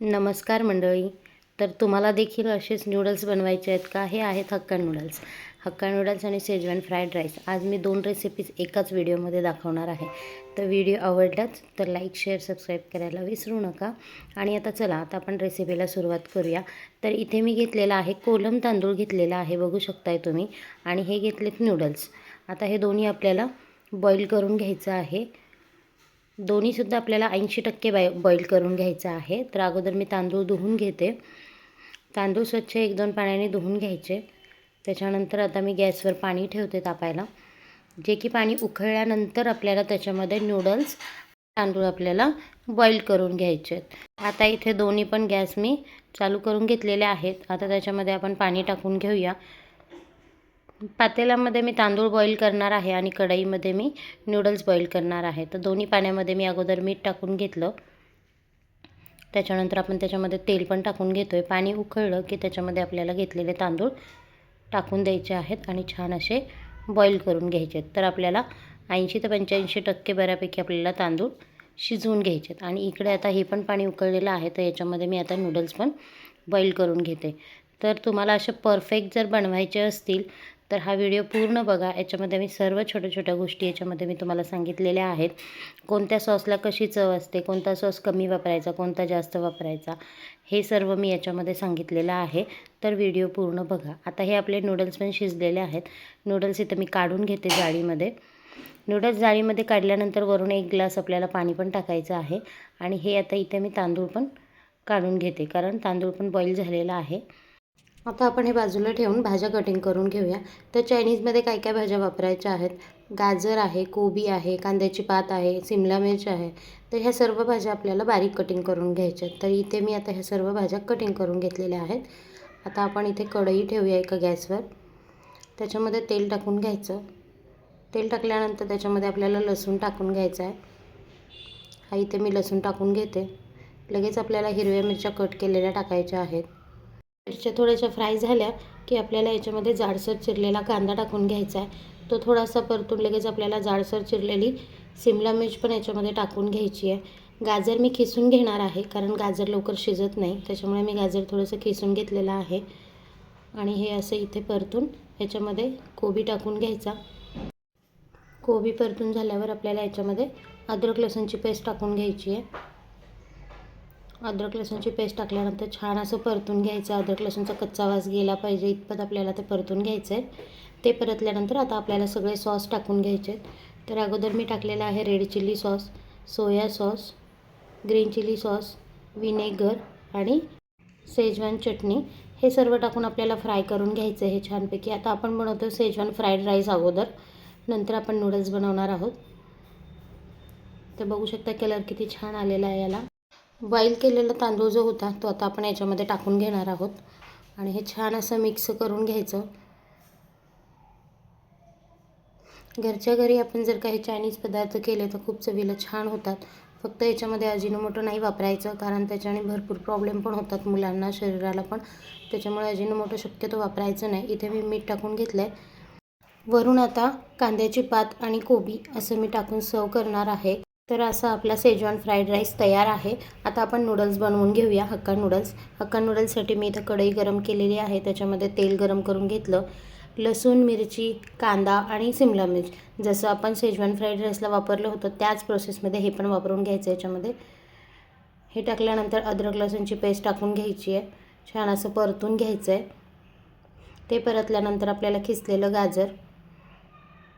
नमस्कार मंडळी. तर तुम्हाला देखील असेच नूडल्स बनवायचे आहेत का? हे आहेत हक्का नूडल्स हक्का नूडल्स आणि शेजवान फ्राईड राईस आज मी दोन रेसिपीज एकाच व्हिडिओमध्ये दाखवणार आहे. तर व्हिडिओ आवडलाच तर लाईक शेअर सबस्क्राईब करायला विसरू नका. आणि आता चला आता आपण रेसिपीला सुरुवात करूया. तर इथे मी घेतलेला आहे कोलम तांदूळ घेतलेला आहे बघू शकताय तुम्ही. आणि हे घेतलेत नूडल्स आता हे दोन्ही आपल्याला बॉईल करून घ्यायचं आहे. दोन्हीसुद्धा आपल्याला ऐंशी टक्के बाय बॉईल करून घ्यायचं आहे. तर अगोदर मी तांदूळ धुवून घेते. तांदूळ स्वच्छ एक दोन पाण्याने धुवून घ्यायचे. त्याच्यानंतर आता मी गॅसवर पाणी ठेवते तापायला. जे की पाणी उकळल्यानंतर आपल्याला त्याच्यामध्ये नूडल्स तांदूळ आपल्याला बॉईल करून घ्यायचे आहेत. आता इथे दोन्ही पण गॅस मी चालू करून घेतलेले आहेत. आता त्याच्यामध्ये आपण पाणी टाकून घेऊया. पातेल्यामध्ये मी तांदूळ बॉईल करणार आहे आणि कढईमध्ये मी नूडल्स बॉईल करणार आहे. तर दोन्ही पाण्यामध्ये मी अगोदर मीठ टाकून घेतलं. त्याच्यानंतर आपण त्याच्यामध्ये तेल पण टाकून घेतो आहे पाणी उकळलं की त्याच्यामध्ये आपल्याला घेतलेले तांदूळ टाकून द्यायचे आहेत आणि छान असे बॉईल करून घ्यायचे आहेत. तर आपल्याला ऐंशी ते पंच्याऐंशी टक्के बऱ्यापैकी आपल्याला तांदूळ शिजवून घ्यायचे आहेत. आणि इकडे आता हे पण पाणी उकळलेलं आहे तर याच्यामध्ये मी आता नूडल्स पण बॉईल करून घेते. तर तुम्हाला असे परफेक्ट जर बनवायचे असतील तर हा व्हिडिओ पूर्ण बघा. याच्यामध्ये मी सर्व छोट्या छोट्या गोष्टी याच्यामध्ये मी तुम्हाला सांगितलेल्या आहेत. कोणत्या सॉसला कशी चव असते कोणता सॉस कमी वापरायचा कोणता जास्त वापरायचा हे सर्व मी याच्यामध्ये सांगितलेलं आहे. तर व्हिडिओ पूर्ण बघा. आता हे आपले नूडल्स पण शिजलेले आहेत. नूडल्स इथं मी काढून घेते जाळीमध्ये. नूडल्स जाळीमध्ये काढल्यानंतर वरून एक ग्लास आपल्याला पाणी पण टाकायचं आहे. आणि हे आता इथे मी तांदूळ पण काढून घेते. कारण तांदूळ पण बॉईल झालेला आहे. आता आपण हे बाजूला ठेवून भाज्या कटिंग करून घेऊया. तर चायनीजमध्ये काय काय भाज्या वापरायच्या आहेत? गाजर आहे कोबी आहे कांद्याची पात आहे सिमला मिरच आहे. तर ह्या सर्व भाज्या आपल्याला बारीक कटिंग करून घ्यायच्या आहेत. तर इथे मी आता ह्या सर्व भाज्या कटिंग करून घेतलेल्या आहेत. आता आपण इथे कढई ठेवूया एका गॅसवर. त्याच्यामध्ये तेल टाकून घ्यायचं. तेल टाकल्यानंतर त्याच्यामध्ये आपल्याला लसूण टाकून घ्यायचं आहे. हा इथे मी लसूण टाकून घेते. लगेच आपल्याला हिरव्या मिरच्या कट केलेल्या टाकायच्या आहेत. मिरच्या थोड्याशा फ्राय झाल्या की आपल्याला याच्यामध्ये जाडसर चिरलेला कांदा टाकून घ्यायचा आहे. तो थोडासा परतून लगेच आपल्याला जाडसर चिरलेली सिमला मिर्च पण याच्यामध्ये टाकून घ्यायची आहे. गाजर मी खिसून घेणार आहे कारण गाजर लवकर शिजत नाही त्याच्यामुळे मी गाजर थोडंसं खिसून घेतलेलं आहे. आणि हे असं इथे परतून याच्यामध्ये कोबी टाकून घ्यायचा. कोबी परतून झाल्यावर आपल्याला याच्यामध्ये अद्रक लसूणची पेस्ट टाकून घ्यायची आहे. अद्रक लसूणची पेस्ट टाकल्यानंतर छान असं परतून घ्यायचं. अद्रक लसूणचा कच्चा वास गेला पाहिजे इतपत आपल्याला ते परतून घ्यायचं आहे ते परतल्यानंतर आता आपल्याला सगळे सॉस टाकून घ्यायचे आहेत. तर अगोदर मी टाकलेला आहे red chilli sauce soya sauce green chilli sauce vinegar आणि सेजवान चटणी. हे सर्व टाकून आपल्याला फ्राय करून घ्यायचं आहे छानपैकी. आता आपण बनवतो सेजवान फ्राईड राईस अगोदर. नंतर आपण नूडल्स बनवणार आहोत. तर बघू शकता कलर किती छान आलेला आहे याला. बॉईल केलेला तांदूळ जो होता तो आता आपण याच्यामध्ये टाकून घेणार आहोत. आणि हे छान असं मिक्स करून घ्यायचं. घरच्या घरी आपण जर काही चायनीज पदार्थ केले तर खूप चवीला छान होतात. फक्त याच्यामध्ये अजिनोमोटो नाही वापरायचं कारण त्याच्याने भरपूर प्रॉब्लेम पण होतात मुलांना शरीराला पण. त्याच्यामुळे अजिनोमोटो शक्यतो वापरायचं नाही. इथे मी मीठ टाकून घेतलं आहे वरून आता कांद्याची पात आणि कोबी असं मी टाकून सर्व करणार आहे. तर असा आपला सेजवान फ्राईड राईस तयार आहे. आता आपण नूडल्स बनवून घेऊया हक्का नूडल्स हक्का नूडल्ससाठी मी इथं कढई गरम केलेली आहे त्याच्यामध्ये तेल गरम करून घेतलं. लसूण मिरची कांदा आणि सिमला मिर्च. जसं आपण सेजवान फ्राईड राईसला वापरलं होतं त्याच प्रोसेसमध्ये हे पण वापरून घ्यायचं याच्यामध्ये. हे टाकल्यानंतर अद्रक लसूणची पेस्ट टाकून घ्यायची आहे. छान असं परतून घ्यायचं आहे ते परतल्यानंतर आपल्याला खिसलेलं गाजर.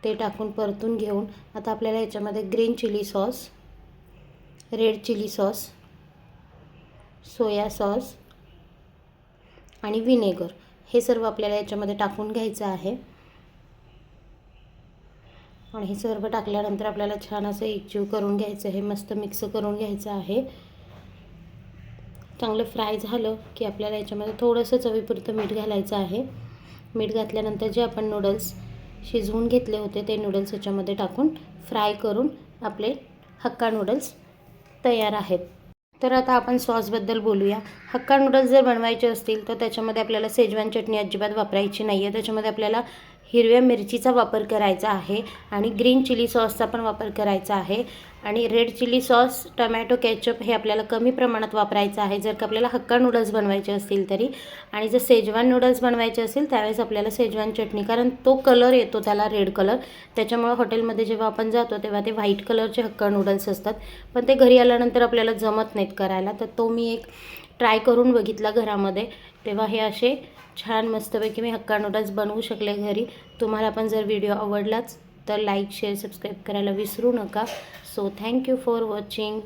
ते टाकून परतून घेऊन आता आपल्याला याच्यामध्ये green chilli sauce red chilli sauce soya sauce आणि विनेगर हे सर्व आपल्याला याच्यामध्ये टाकून घ्यायचं आहे. आणि हे सर्व टाकल्यानंतर आपल्याला छान असं एकजीव करून घ्यायचं आहे. मस्त मिक्स करून घ्यायचं आहे. चांगलं फ्राय झालं की आपल्याला याच्यामध्ये थोडंसं चवीपुरतं मीठ घालायचं आहे. मीठ घातल्यानंतर जे आपण नूडल्स शिजवून घेतले होते ते नूडल्स याच्यामध्ये टाकून फ्राय करून आपले हक्का नूडल्स तयार आहेत. तर आता आपण सॉसबद्दल बोलूया. हक्का नूडल्स जर बनवायचे असतील तर त्याच्यामध्ये आपल्याला सेजवान चटणी अजिबात वापरायची नाही आहे त्याच्यामध्ये आपल्याला हिरव्या मिरचीचा वापर करायचा आहे आणि ग्रीन चिली सॉसचा पण वापर करायचा आहे. आणि red chilli sauce tomato ketchup हे आपल्याला कमी प्रमाणात वापरायचं आहे. जर का आपल्याला हक्का नूडल्स बनवायचे असतील तरी. आणि जर सेजवान नूडल्स बनवायचे असेल त्यावेळेस आपल्याला सेजवान चटणी कारण तो कलर येतो त्याला रेड कलर. त्याच्यामुळं हॉटेलमध्ये जेव्हा आपण जातो तेव्हा ते व्हाईट कलरचे हक्का नूडल्स असतात. पण ते घरी आल्यानंतर आपल्याला जमत नाहीत करायला. तर तो मी एक ट्राय करून बघितला घरामध्ये. तेव्हा हे असे छान मस्तपैकी मी हक्का नूडल्स बनवू शकले घरी. तुम्हाला पण जर व्हिडिओ आवडलाच तर लाईक शेअर सबस्क्राईब करायला विसरू नका. So thank you for watching